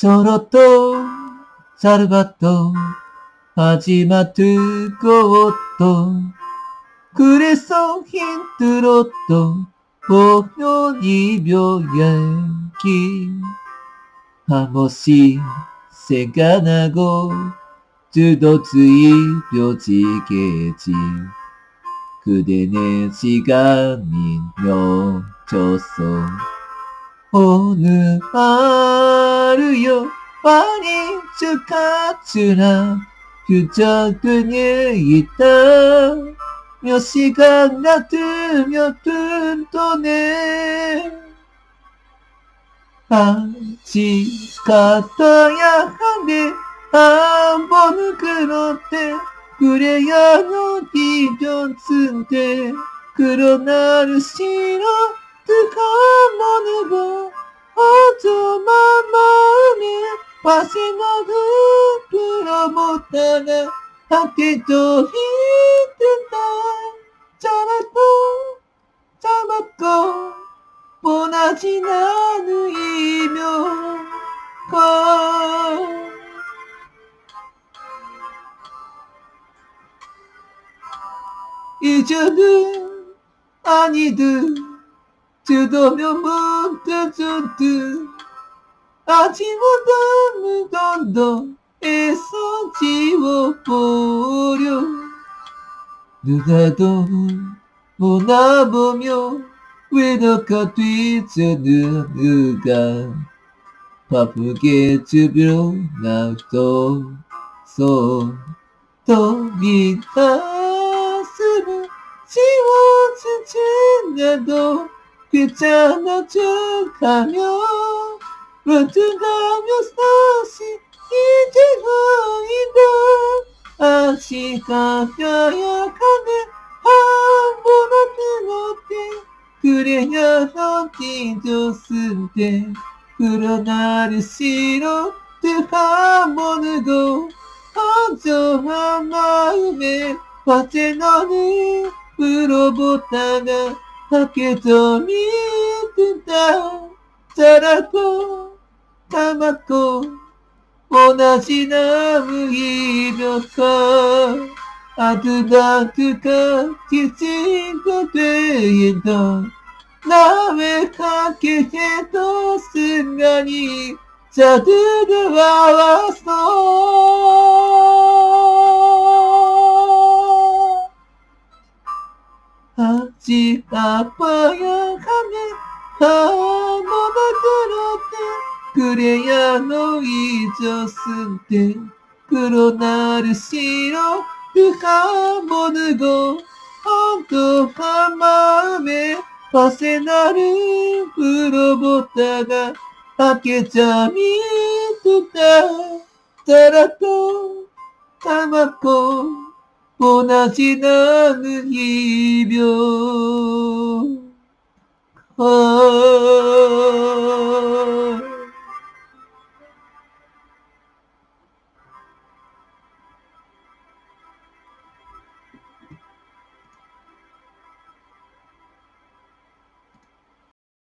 저렇도 잘 봤도 하지마 뜨거웠도 그래서 힘들었도 보면 이별 얘기. 한 번씩 생각나고 두더지 이별지겠지 그대 내 시간이 멈췄어 ほぬあるよ、わにしかつら、くちゃくにいた。よしがなつょとんとね。あちかたやはね、あんぼぬくろって、くれやのきじょつんて、ろなるしろ、つか 마음에 다시 너를 불어보다가 함께 또 힘든다. 잡았고 잡았고 원하지 않은 이별과 이제는 아니듯 뜯으면 문득 준듯 못하는 건더 애써 지워버려. 누가도 못나보며 외덕한 뒤져는 누가. 바쁘게 주변 놔둬서 또네 가슴을 지워진 채 나도 괜찮아 척하며 間違いを少し一番だ。明日やかね、半分なくなて、くれやの緊張すん、黒なる白ってハーモヌ語。半生浜梅、パチェのね、プロボタが、かと見てた。さラとたまと同じな麦のか。あずだくかきちんとていた。なめかけてとすんがに、ちゃてでわわそう。はじかぱやかね、は 그래야 너 잊었을 때 그런 나를 싫어 그한 모르고 언덕한 마음에 밤새 나를 물어보다가 함께 잠이 든다. 자랐고 닮았고 원하지 않은 이별. 아